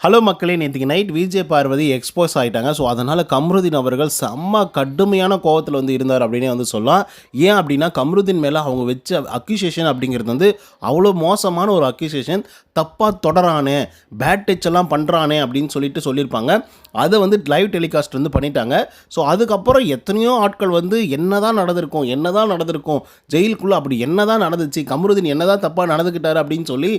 Hello மக்களே நேற்றுக்கு night Vijay Parvati expose ஆகிட்டாங்க ஸோ அதனால் கம்ருதீன் அவர்கள் செம்ம கடுமையான கோவத்தில் வந்து இருந்தார் அப்படின்னே வந்து சொல்லலாம். ஏன் அப்படின்னா கம்ருதீன் மேலே அவங்க வச்ச அக்யூசியேஷன் அப்படிங்கிறது வந்து அவ்வளோ மோசமான ஒரு அக்யூசியேஷன் தப்பாக தொடரானே பேட் டச் எல்லாம் பண்ணுறானே அப்படின்னு சொல்லிட்டு சொல்லியிருப்பாங்க. அதை வந்து லைவ் டெலிகாஸ்ட் வந்து பண்ணிட்டாங்க. ஸோ அதுக்கப்புறம் எத்தனையோ ஆட்கள் வந்து என்ன தான் நடந்திருக்கும் என்ன தான் நடந்திருக்கும் ஜெயிலுக்குள்ளே அப்படி என்ன தான் நடந்துச்சு கம்ருதீன் என்ன தான் தப்பாக நடந்துக்கிட்டார் அப்படின்னு சொல்லி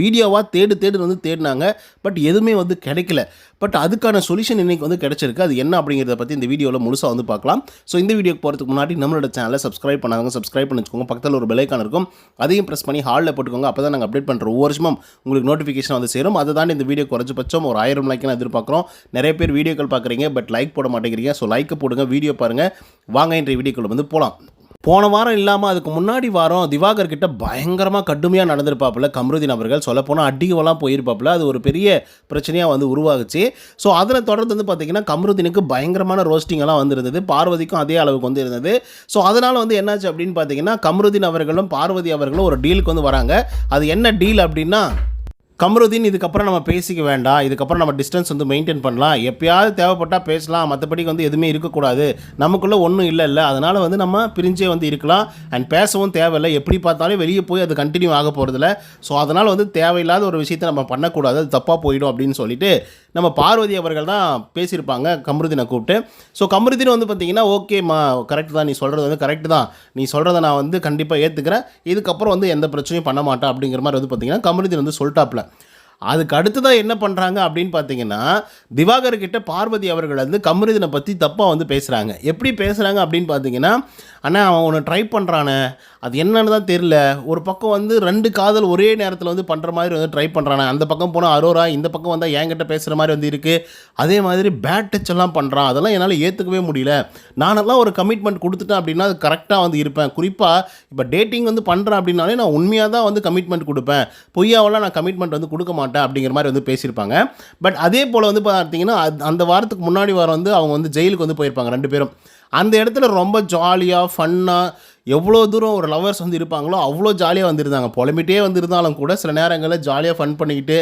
வீடியோவாக தேடு தேடு வந்து தேடினாங்க. பட் எதுவுமே வந்து கிடைக்கல. பட் அதுக்கான சொல்யூஷன் இன்றைக்கி வந்து கிடச்சிருக்கு. அது என்ன அப்படிங்கிறத பற்றி இந்த வீடியோவில் முழுசாக வந்து பார்க்கலாம். ஸோ இந்த வீடியோக்கு போகிறதுக்கு முன்னாடி நம்மளோட சேனலை சப்ஸ்கிரைப் பண்ணாதவங்க சப்ஸ்கிரைப் பண்ணி வச்சுக்கோங்க பக்கத்தில் ஒரு பெலைக்கான இருக்கும். அதையும் ப்ரெஸ் பண்ணி ஹாலில் போட்டுக்கோங்க. அப்போ தான் நாங்கள் அப்டேட் பண்ணுற ஒவ்வொரு வருஷமும் உங்களுக்கு நோட்டிஃபிகேஷன் வந்து சேரும். அதை தாண்டி இந்த வீடியோ குறைஞ்சபட்சம் ஒரு ஆயிரம் லைக் எதிர்பார்க்குறோம். நிறைய பேர் வீடியோக்கள் பார்க்குறீங்க பட் லைக் போட மாட்டேங்கிறீங்க. ஸோ லைக்கை போடுங்க வீடியோ பாருங்கள் வாங்க இன்றைய வீடியோக்குள்ள வந்து போகலாம் போன வாரம் இல்லாமல் அதுக்கு முன்னாடி வாரம் திவாகர் கிட்ட பயங்கரமாக கடுமையாக நடந்திருப்பாப்புல. கம்ருதீன் அவர்கள் சொல்லப்போனால் அடிக்கவெல்லாம் போயிருப்பாப்புல. அது ஒரு பெரிய பிரச்சனையாக வந்து உருவாகுச்சு. ஸோ அதில் தொடர்ந்து வந்து பார்த்திங்கன்னா கம்ருதீனுக்கு பயங்கரமான ரோஸ்டிங்கெல்லாம் வந்திருந்தது. பார்வதிக்கும் அதே அளவுக்கு வந்து இருந்தது. ஸோ அதனால் வந்து என்னாச்சு அப்படின்னு பார்த்தீங்கன்னா கம்ருதீன் அவர்களும் பார்வதி அவர்களும் ஒரு டீலுக்கு வந்து வராங்க. அது என்ன டீல் அப்படின்னா கம்ருதீன் இதுக்கப்புறம் நம்ம பேசிக்க வேண்டாம். இதுக்கப்புறம் நம்ம டிஸ்டன்ஸ் வந்து மெயின்டைன் பண்ணலாம். எப்பயாவது தேவைப்பட்டால் பேசலாம். மற்றபடி வந்து எதுவுமே இருக்கக்கூடாது. நமக்குள்ளே ஒன்றும் இல்லை இல்லை அதனால் வந்து நம்ம பிரிஞ்சே வந்து இருக்கலாம். அண்ட் பேசவும் தேவையில்லை. எப்படி பார்த்தாலும் வெளியே போய் அது கண்டினியூ ஆக போகிறதில்ல ஸோ அதனால் வந்து தேவையில்லாத ஒரு விஷயத்தை நம்ம பண்ணக்கூடாது. அது தப்பாக போயிடும் அப்படின்னு சொல்லிட்டு நம்ம பார்வதி அவர்கள் தான் பேசியிருப்பாங்க. கம்ருதீனை கூப்பிட்டு. ஸோ கம்ருதீன் வந்து பார்த்தீங்கன்னா ஓகேம்மா கரெக்ட் தான். நீ சொல்கிறது வந்து கரெக்ட் தான். நீ சொல்கிறத நான் வந்து கண்டிப்பாக ஏற்றுக்கிறேன் இதுக்கப்புறம் வந்து எந்த பிரச்சனையும் பண்ண மாட்டேன் அப்படிங்கிற மாதிரி வந்து பார்த்தீங்கன்னா கம்ருதீன் வந்து சொல்லிட்டாப்ல. அதுக்கு அடுத்ததாக என்ன பண்ணுறாங்க அப்படின்னு பார்த்தீங்கன்னா திவாகர் கிட்ட பார்வதி அவர்கள் வந்து கமருதீனை பற்றி தப்பாக வந்து பேசுகிறாங்க எப்படி பேசுகிறாங்க அப்படின்னு பார்த்தீங்கன்னா அண்ணா அவன் ஒன்று ட்ரை பண்ணுறானே அது என்னன்னு தான் தெரில ஒரு பக்கம் வந்து ரெண்டு காதல் ஒரே நேரத்தில் வந்து பண்ணுற மாதிரி வந்து ட்ரை பண்ணுறானே அந்த பக்கம் போனால் அரோரா இந்த பக்கம் வந்தால் என்கிட்ட பேசுகிற மாதிரி வந்து இருக்குது அதே மாதிரி பேட் டச் எல்லாம் பண்ணுறான் அதெல்லாம் என்னால் ஏற்றுக்கவே முடியல. நானெல்லாம் ஒரு கமிட்மெண்ட் கொடுத்துட்டேன் அப்படின்னா அது கரெக்டாக வந்து இருப்பேன். குறிப்பாக இப்போ டேட்டிங் வந்து பண்ணுறேன் அப்படின்னாலே நான் உண்மையாக தான் வந்து கமிட்மெண்ட் கொடுப்பேன். பொய்யாவெல்லாம் நான் கமிட்மெண்ட் வந்து கொடுக்க மாட்டேன் அப்படிங்கிற மாதிரி வந்து பேசியிருப்பாங்க. பட் அதே போல் வந்து பார்த்தீங்கன்னா அந்த வாரத்துக்கு முன்னாடி வாரம் வந்து அவங்க வந்து ஜெயிலுக்கு வந்து போயிருப்பாங்க ரெண்டு பேரும். அந்த இடத்துல ரொம்ப ஜாலியாக ஃபன்னாக எவ்வளோ தூரம் ஒரு லவர்ஸ் வந்து இருப்பாங்களோ அவ்வளோ ஜாலியாக வந்திருந்தாங்க. புலம்பிட்டே வந்திருந்தாலும் கூட சில நேரங்களில் ஜாலியாக ஃபன் பண்ணிக்கிட்டு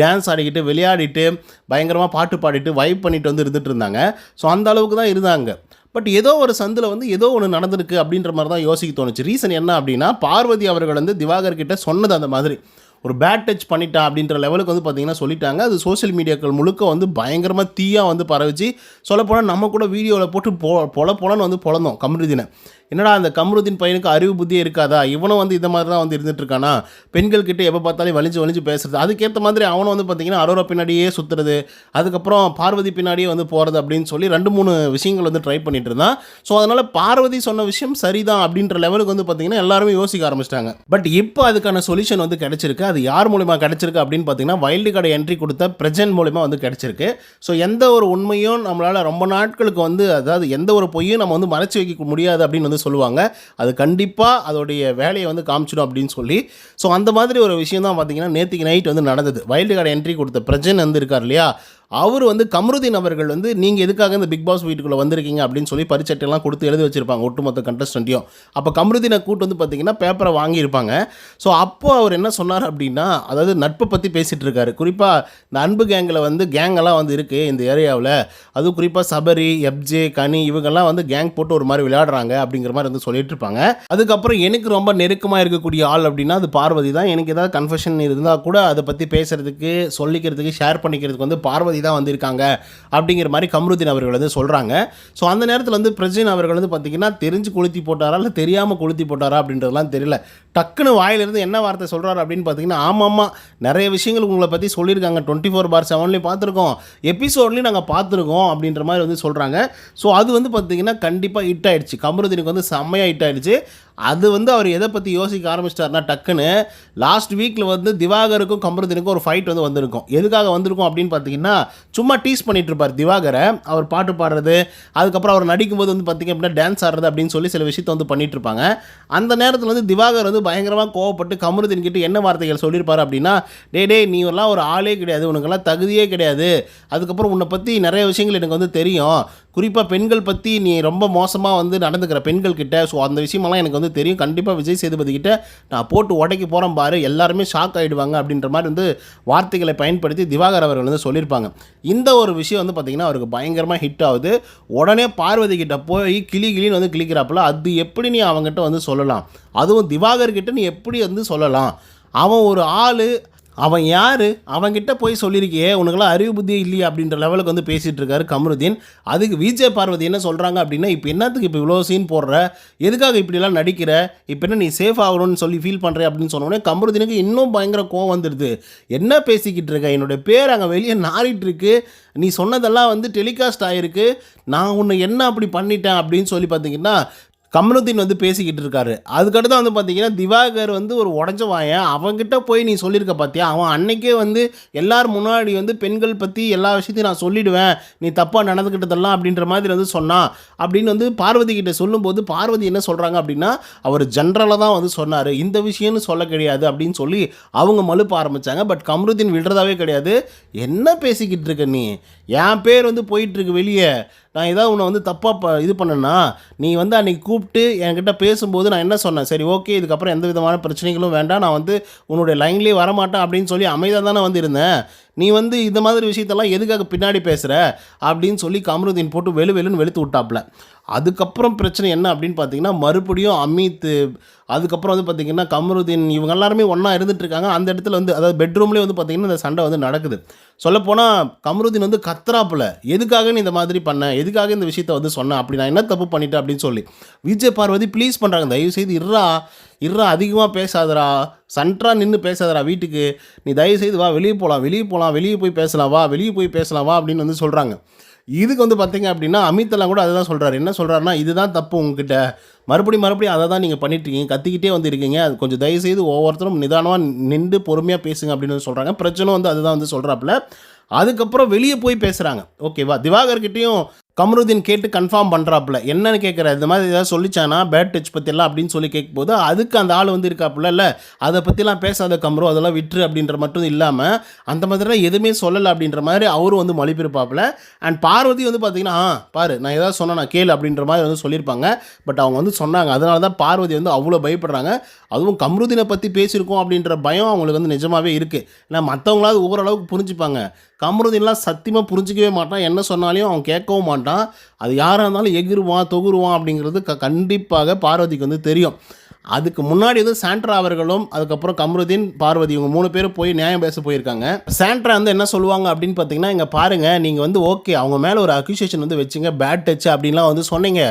டான்ஸ் ஆடிக்கிட்டு விளையாடிட்டு பயங்கரமாக பாட்டு பாடிட்டு வைப் பண்ணிட்டு வந்து இருந்துட்டு இருந்தாங்க. ஸோ அந்த அளவுக்கு தான் இருந்தாங்க. பட் ஏதோ ஒரு சந்தில் வந்து ஏதோ ஒன்று நடந்திருக்கு அப்படின்ற மாதிரி தான் யோசிக்க தோணுச்சு. ரீசன் என்ன அப்படின்னா பார்வதி அவர்கள் வந்து திவாகர் கிட்ட சொன்னது அந்த மாதிரி. ஒரு பேட் டச் பண்ணிட்டா அப்படின்ற லெவலுக்கு வந்து பார்த்தீங்கன்னா சொல்லிட்டாங்க. அது சோஷியல் மீடியாக்கள் முழுக்க வந்து பயங்கரமாக தீயாக வந்து பரவிச்சு சொல்லப்போனால் நம்ம கூட வீடியோவில் போட்டு பொ பொல பொலன்னு வந்து பொழந்தோம் கம்ருதீனை என்னடா அந்த கமருதீன் பையனுக்கு அறிவு புத்தியே இருக்காதா? இவனும் வந்து இந்த மாதிரி தான் வந்து இருந்துட்டு இருக்கானா பெண்கள்கிட்ட எப்போ பார்த்தாலும் வலிஞ்சு வலிஞ்சு பேசுறது. அதுக்கேற்ற மாதிரி அவனும் வந்து பார்த்தீங்கன்னா அரோரா பின்னாடியே சுற்றுறது அதுக்கப்புறம் பார்வதி பின்னாடியே வந்து போகிறது அப்படின்னு சொல்லி ரெண்டு மூணு விஷயங்கள் வந்து ட்ரை பண்ணிட்டு இருந்தான் ஸோ அதனால் பார்வதி சொன்ன விஷயம் சரிதான் அப்படின்ற லெவலுக்கு வந்து பார்த்தீங்கன்னா எல்லாருமே யோசிக்க ஆரம்பிச்சிட்டாங்க. பட் இப்போ அதுக்கான சொல்யூஷன் வந்து கிடைச்சிருக்கு. அது யார் மூலிமா கிடைச்சிருக்கு அப்படின்னு பார்த்தீங்கன்னா வைல்டு கார்டு என்ட்ரி கொடுத்த பிரஜன் மூலிமா வந்து கிடைச்சிருக்கு. ஸோ எந்த ஒரு உண்மையும் நம்மளால் ரொம்ப நாட்களுக்கு வந்து அதாவது எந்த ஒரு பொய்யும் நம்ம வந்து மறைச்சி வைக்க முடியாது அப்படின்னு வந்து சொல்லுவாங்க. அது கண்டிப்பாக அதோடைய வேலையை வந்து காமிச்சிடும் அப்படின்னு சொல்லி. ஸோ அந்த மாதிரி ஒரு விஷயம் தான் பார்த்தீங்கன்னா நேற்றுக்கு நைட் வந்து நடந்தது. வைல்டு கார்டு என்ட்ரி கொடுத்த பிரஜன் வந்து இருக்கார் இல்லையா? அவர் வந்து கமருதீன் அவர்கள் வந்து நீங்கள் எதுக்காக இந்த பிக் பாஸ் வீட்டுக்குள்ளே வந்திருக்கீங்க? அப்படின்னு சொல்லி பரிச்சட்டையெல்லாம் கொடுத்து எழுதி வச்சிருப்பாங்க ஒட்டுமொத்த கண்டஸ்டண்ட்டையும் அப்போ கமருதீனை கூட்டு வந்து பார்த்தீங்கன்னா பேப்பரை வாங்கியிருப்பாங்க. ஸோ அப்போது அவர் என்ன சொன்னார் அப்படின்னா அதாவது நட்பை பற்றி பேசிகிட்டு இருக்காரு. குறிப்பாக இந்த அன்பு கேங்கில் வந்து கேங்கெல்லாம் வந்து இருக்குது இந்த ஏரியாவில். அதுவும் குறிப்பாக சபரி எப்ஜே கனி இவங்கெல்லாம் வந்து கேங் போட்டு ஒரு மாதிரி விளையாடுறாங்க அப்படிங்கிற மாதிரி வந்து சொல்லிட்டு இருப்பாங்க. அதுக்கப்புறம் எனக்கு ரொம்ப நெருக்கமாக இருக்கக்கூடிய ஆள் அப்படின்னா அது பார்வதி தான். எனக்கு ஏதாவது கன்ஃபெஷன் இருந்தால் கூட அதை பற்றி பேசுகிறதுக்கு சொல்லிக்கிறதுக்கு ஷேர் பண்ணிக்கிறதுக்கு வந்து பார்வதி தான் வந்திருக்காங்க அப்படிங்கிற மாதிரி கம்ருதீன் அவர்கள் வந்து சொல்கிறாங்க ஸோ அந்த நேரத்தில் வந்து பிரஜின் அவர்கள் வந்து பார்த்தீங்கன்னா தெரிஞ்சு கொளுத்தி போட்டாரா இல்லை தெரியாமல் கொளுத்தி போட்டாரா அப்படின்றதெல்லாம் தெரியல. டக்குன்னு வாயிலிருந்து என்ன வார்த்தை சொல்கிறாரு அப்படின்னு பார்த்தீங்கன்னா ஆமாம்மா நிறைய விஷயங்கள் உங்களை பற்றி சொல்லியிருக்காங்க. டுவெண்ட்டி ஃபோர் பார் செவன்லேயும் பார்த்துருக்கோம். எபிசோட்லேயும் நாங்கள் பார்த்துருக்கோம் அப்படின்ற மாதிரி வந்து சொல்கிறாங்க ஸோ அது வந்து பார்த்தீங்கன்னா கண்டிப்பாக ஹிட் ஆகிடுச்சு கமருதீனுக்கு வந்து செம்மையாக ஹிட் ஆகிடுச்சு அது வந்து அவர் எதை பற்றி யோசிக்க ஆரம்பிச்சிட்டாருன்னா டக்குன்னு லாஸ்ட் வீக்கில் வந்து திவாகருக்கும் கமருதீனுக்கும் ஒரு ஃபைட் வந்து வந்திருக்கும். எதுக்காக வந்திருக்கும் அப்படின்னு பார்த்தீங்கன்னா சும்மா டீஸ் பண்ணிட்டு இருப்பார் திவாகரை. அவர் பாட்டு பாடுறது அதுக்கப்புறம் அவர் நடிக்கும்போது வந்து பார்த்தீங்க அப்படின்னா டான்ஸ் ஆடுறது அப்படின்னு சொல்லி சில விஷயத்தை வந்து பண்ணிகிட்டு இருப்பாங்க. அந்த நேரத்தில் வந்து திவாகர் வந்து பயங்கரமாக கோவப்பட்டு கமருதீன் கிட்ட என்ன வார்த்தைகள் சொல்லியிருப்பார் அப்படின்னா டே டே நீ எல்லாம் ஒரு ஆளே கிடையாது. உனக்கெல்லாம் தகுதியே கிடையாது. அதுக்கப்புறம் உன்னை பற்றி நிறைய விஷயங்கள் எனக்கு வந்து தெரியும். குறிப்பாக பெண்கள் பற்றி நீ ரொம்ப மோசமாக வந்து நடந்துக்கிற பெண்கள் கிட்ட ஸோ அந்த விஷயமெல்லாம் எனக்கு வந்து தெரியும். கண்டிப்பாக விஜய் சேதுபதி கிட்ட நான் போட்டு உடைக்க போகிறேன் பாரு. எல்லாருமே ஷாக் ஆகிடுவாங்க அப்படின்ற மாதிரி வந்து வார்த்தைகளை பயன்படுத்தி திவாகர் அவர்கள் வந்து சொல்லியிருப்பாங்க. இந்த ஒரு விஷயம் வந்து பார்த்திங்கன்னா அவருக்கு பயங்கரமாக ஹிட் ஆகுது. உடனே பார்வதி கிட்ட போய் கிளி கிளின்னு வந்து கிளிக்கிறாப்புல அது எப்படி நீ அவங்ககிட்ட வந்து சொல்லலாம்? அதுவும் திவாகர் கிட்ட நீ எப்படி வந்து சொல்லலாம்? அவன் ஒரு ஆள் அவன் யார்? அவன்கிட்ட போய் சொல்லியிருக்கியே உனக்குலாம் அறிவு புத்தி இல்லையா அப்படின்ற லெவலுக்கு வந்து பேசிகிட்டு இருக்காரு கமருதீன். அதுக்கு விஜய் பார்வதி என்ன சொல்கிறாங்க அப்படின்னா இப்போ என்னத்துக்கு இப்போ இவ்வளோ சீன் போடுற? எதுக்காக இப்படிலாம் நடிக்கிற? இப்போ என்ன நீ சேஃப் ஆகணும்னு சொல்லி ஃபீல் பண்ணுற அப்படின்னு சொன்னோடனே கமருதீனுக்கு இன்னும் பயங்கர கோவம் வந்துடுது என்ன பேசிக்கிட்டு இருக்க? என்னுடைய பேர் அங்கே வெளியே நாரிட்டுருக்கு நீ சொன்னதெல்லாம் வந்து டெலிகாஸ்ட் ஆகிருக்கு நான் உன்னை என்ன அப்படி பண்ணிட்டேன் அப்படின்னு சொல்லி பார்த்தீங்கன்னா கமருதீன் வந்து பேசிக்கிட்டு இருக்காரு. அதுக்கடுத்து வந்து பார்த்தீங்கன்னா திவாகர் வந்து ஒரு உடஞ்ச வாயன் அவன்கிட்ட போய் நீ சொல்லியிருக்க பார்த்தியா அவன் அன்னைக்கே வந்து எல்லார் முன்னாடி வந்து பெண்கள் பற்றி எல்லா விஷயத்தையும் நான் சொல்லிடுவேன். நீ தப்பாக நடந்துக்கிட்டதெல்லாம் அப்படின்ற மாதிரி வந்து சொன்னான் அப்படின்னு வந்து பார்வதி கிட்ட சொல்லும்போது பார்வதி என்ன சொல்கிறாங்க அப்படின்னா அவர் ஜென்ரலாக தான் வந்து சொன்னார். இந்த விஷயம்னு சொல்ல கிடையாது அப்படின்னு சொல்லி அவங்க மழுப்ப ஆரம்பித்தாங்க பட் கமருதீன் விடுறதாவே கிடையாது. என்ன பேசிக்கிட்டு இருக்க நீ? என் பேர் வந்து போயிட்டுருக்கு வெளியே. நான் ஏதாவது உன்னை வந்து தப்பாக ப இது பண்ணேன்னா நீ வந்து அன்றைக்கி கூப்பிட்டு என்கிட்ட பேசும்போது நான் என்ன சொன்னேன்? சரி ஓகே இதுக்கப்புறம் எந்த விதமான பிரச்சனைகளும் வேண்டாம். நான் வந்து உன்னுடைய லைன்லேயே வரமாட்டேன் அப்படின்னு சொல்லி அமைதியாக தானே வந்து இருந்தேன் நீ வந்து இந்த மாதிரி விஷயத்தெல்லாம் எதுக்காக பின்னாடி பேசுகிற அப்படின்னு சொல்லி கமருதீன் போட்டு வெளு வெளுன்னு வெளுத்து விட்டாப்ல. அதுக்கப்புறம் பிரச்சனை என்ன அப்படின்னு பார்த்தீங்கன்னா மறுபடியும் அமித் அதுக்கப்புறம் வந்து பார்த்தீங்கன்னா கமருதீன் இவங்க எல்லாருமே ஒன்றா இருந்துட்டு இருக்காங்க அந்த இடத்துல வந்து அதாவது பெட்ரூம்லேயே வந்து பார்த்திங்கன்னா இந்த சண்டை வந்து நடக்குது. சொல்லப்போனால் கமருதீன் வந்து கத்துறாப்புல. எதுக்காக நீ இந்த மாதிரி பண்ண எதுக்காக இந்த விஷயத்த வந்து சொன்னேன் அப்படி நான் என்ன தப்பு பண்ணிட்டேன் அப்படின்னு சொல்லி. விஜய் பார்வதி ப்ளீஸ் பண்ணுறாங்க தயவு செய்து இருறா இருறா அதிகமாக பேசாதரா சண்டராக நின்று பேசாதரா வீட்டுக்கு. நீ தயவு செய்து வா வெளியே போகலாம் வெளியே போகலாம் வெளியே போய் பேசலாம் வா வெளியே போய் பேசலாம் வா அப்படின்னு வந்து சொல்கிறாங்க இதுக்கு வந்து பார்த்தீங்க அப்படின்னா அமித்தெல்லாம் கூட அதை தான் சொல்கிறாரு என்ன சொல்கிறாருன்னா இதுதான் தப்பு உங்ககிட்ட மறுபடியும் மறுபடியும் அதை தான் நீங்கள் பண்ணிட்டுருக்கீங்க. கத்திக்கிட்டே வந்து இருக்கீங்க அது கொஞ்சம் தயவுசெய்து ஒவ்வொருத்தரும் நிதானமாக நின்று பொறுமையாக பேசுங்க அப்படின்னு வந்து சொல்கிறாங்க பிரச்சனை வந்து அதுதான் வந்து சொல்கிறாப்புல அதுக்கப்புறம் வெளியே போய் பேசுகிறாங்க ஓகேவா? திவாகர்கிட்டையும் கமருதீன் கேட்டு கன்ஃபார்ம் பண்ணுறாப்புல என்னன்னு கேட்குற இந்த மாதிரி ஏதாவது சொல்லிச்சானா? பேட் டச் பற்றிலாம் அப்படின்னு சொல்லி கேட்கும்போது அதுக்கு அந்த ஆள் வந்து இருக்காப்புல இல்லை அதை பற்றிலாம் பேசாத கமரு அதெல்லாம் விட்டுரு அப்படின்ற மட்டும் இல்லாமல் அந்த மாதிரிலாம் எதுவுமே சொல்லலை அப்படின்ற மாதிரி அவரும் வந்து மொழிபிருப்பாப்புல அண்ட் பார்வதி வந்து பார்த்தீங்கன்னா ஆ பாரு நான் ஏதாவது சொன்னேன் நான் கேளு அப்படின்ற மாதிரி வந்து சொல்லியிருப்பாங்க. பட் அவங்க வந்து சொன்னாங்க. அதனால தான் பார்வதி வந்து அவ்வளோ பயப்படுறாங்க. அதுவும் கம்ருதீனை பற்றி பேசியிருக்கோம் அப்படின்ற பயம் அவங்களுக்கு வந்து நிஜமாகவே இருக்குது ஏன்னா மற்றவங்களாவது ஓரளவுக்கு புரிஞ்சுப்பாங்க. கம்ருதீன்லாம் சத்தியமாக புரிஞ்சிக்கவே மாட்டான். என்ன சொன்னாலையும் அவன் கேட்கவும் மாட்டான். அது யாராக இருந்தாலும் எகிருவான் தொகுருவான் அப்படிங்கிறது க கண்டிப்பாக பார்வதிக்கு வந்து தெரியும். அதுக்கு முன்னாடி வந்து சாண்ட்ரா அவர்களும் அதுக்கப்புறம் கம்ருதீன் பார்வதி இவங்க மூணு பேரும் போய் நியாயம் பேச போயிருக்காங்க. சாண்ட்ரா வந்து என்ன சொல்லுவாங்க அப்படின்னு பார்த்தீங்கன்னா இங்கே பாருங்கள் நீங்கள் வந்து ஓகே அவங்க மேலே ஒரு அக்யூசியேஷன் வந்து வச்சுங்க பேட் டச் அப்படின்லாம் வந்து சொன்னீங்க.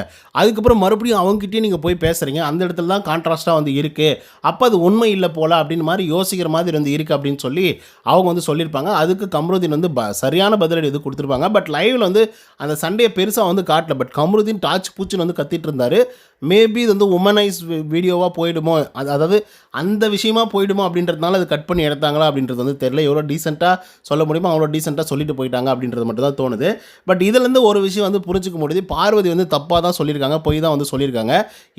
அதுக்கப்புறம் மறுபடியும் அவங்ககிட்டயே நீங்கள் போய் பேசுகிறீங்க அந்த இடத்துல தான் கான்ட்ராஸ்ட்டாக வந்து இருக்குது அப்போ அது உண்மை இல்லை போல அப்படின்னு மாதிரி யோசிக்கிற மாதிரி வந்து இருக்குது அப்படின்னு சொல்லி அவங்க வந்து சொல்லியிருப்பாங்க. அதுக்கு கம்ருதீன் வந்து ப சரியான பதிலடி இது கொடுத்துருப்பாங்க. பட் லைவில் வந்து அந்த சண்டையை பெருசாக வந்து காட்டல. பட் கம்ருதீன் டாச் பூச்சின்னு வந்து கத்திட்டு இருந்தார். மேபி இது வந்து உமனைஸ் வீடியோவாக போயிடுமோ? அது அதாவது அந்த விஷயமா போயிடுமோ அப்படின்றதுனால அது கட் பண்ணி எடுத்தாங்களா அப்படின்றது வந்து தெரியல. எவ்வளோ டீசெண்டாக சொல்ல முடியுமோ அவ்வளோ டீசெண்டாக சொல்லிட்டு போயிட்டாங்க அப்படின்றது மட்டும் தான் தோணுது. பட் இதுலேருந்து ஒரு விஷயம் வந்து புரிஞ்சுக்க முடியுது. பார்வதி வந்து தப்பாக தான் சொல்லியிருக்காங்க பொய் தான் வந்து சொல்லியிருக்காங்க.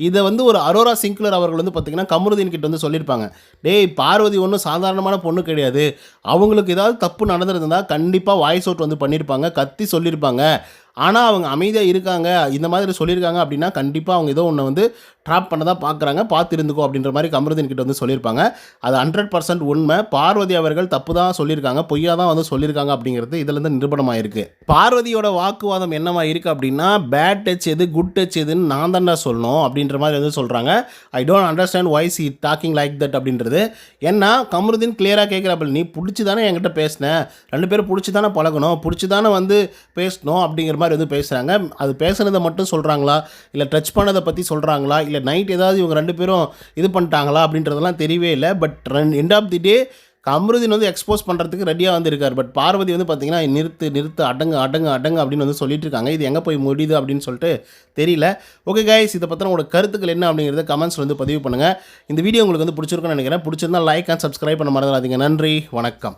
இதை வந்து ஒரு அரோரா சிங்க்லர் அவர்கள் வந்து பார்த்திங்கன்னா கமருதீன் கிட்ட வந்து சொல்லியிருப்பாங்க. டேய் பார்வதி ஒன்றும் சாதாரணமான பொண்ணு கிடையாது. அவங்களுக்கு ஏதாவது தப்பு நடந்திருந்தால் கண்டிப்பாக வாய்ஸ் அவுட் வந்து பண்ணியிருப்பாங்க கத்தி சொல்லியிருப்பாங்க. ஆனால் அவங்க அமைதியாக இருக்காங்க இந்த மாதிரி சொல்லியிருக்காங்க அப்படின்னா கண்டிப்பாக அவங்க ஏதோ ஒன்று வந்து ட்ராப் பண்ண தான் பார்க்குறாங்க பார்த்து இருந்துக்கோ அப்படின்ற மாதிரி கமருதீன் கிட்ட வந்து சொல்லியிருப்பாங்க. அது ஹண்ட்ரட் பர்சன்ட் உண்மை. பார்வதி அவர்கள் தப்பு தான் சொல்லியிருக்காங்க. பொய்யா தான் வந்து சொல்லியிருக்காங்க அப்படிங்கிறது இதுலேருந்து நிரூபணமாக இருக்குது பார்வதியோட வாக்குவாதம் என்னவா இருக்குது அப்படின்னா பேட் டச் எது குட் டச் எதுன்னு நான் தான்டா சொல்லணும் அப்படின்ற மாதிரி வந்து சொல்கிறாங்க I don't understand why's he talking like that அப்படின்றது. ஏன்னா கமருதீன் கிளியராக கேட்குறாப்பில் நீ பிடிச்சி தானே என்கிட்ட பேசினேன் ரெண்டு பேரும் பிடிச்சி தானே பழகணும்? பிடிச்சி தானே வந்து பேசணும்? அப்படிங்கிற மாதிரி வந்து பேசுகிறாங்க அது பேசுனதை மட்டும் சொல்கிறாங்களா இல்லை டச் பண்ணதை பற்றி சொல்கிறாங்களா இல்லை நைட் ஏதாவது இவங்க ரெண்டு பேரும் இது பண்ணிட்டாங்களா? அப்படின்றதெல்லாம் தெரியவே இல்லை. But end of the day Kamaruddin வந்து எக்ஸ்போஸ் பண்ணுறதுக்கு ரெடியாக வந்திருக்கார் பட் பார்வதி வந்து பார்த்தீங்கன்னா நிறுத்து நிறுத்து அடங்கு அடங்கு அடங்கு அப்படின்னு வந்து சொல்லிட்டு இருக்காங்க. இது எங்கே போய் முடியுது அப்படின்னு சொல்லிட்டு தெரியல. ஓகே கைஸ் இதை பற்றின உங்களோட கருத்துக்கள் என்ன அப்படிங்கிறத கமெண்ட்ஸ் வந்து பதிவு பண்ணுங்கள் இந்த வீடியோ உங்களுக்கு வந்து பிடிச்சிருக்குன்னு நினைக்கிறேன். பிடிச்சிருந்தா லைக் அண்ட் சப்ஸ்கிரைப் பண்ண மறந்துடாதீங்க. நன்றி வணக்கம்.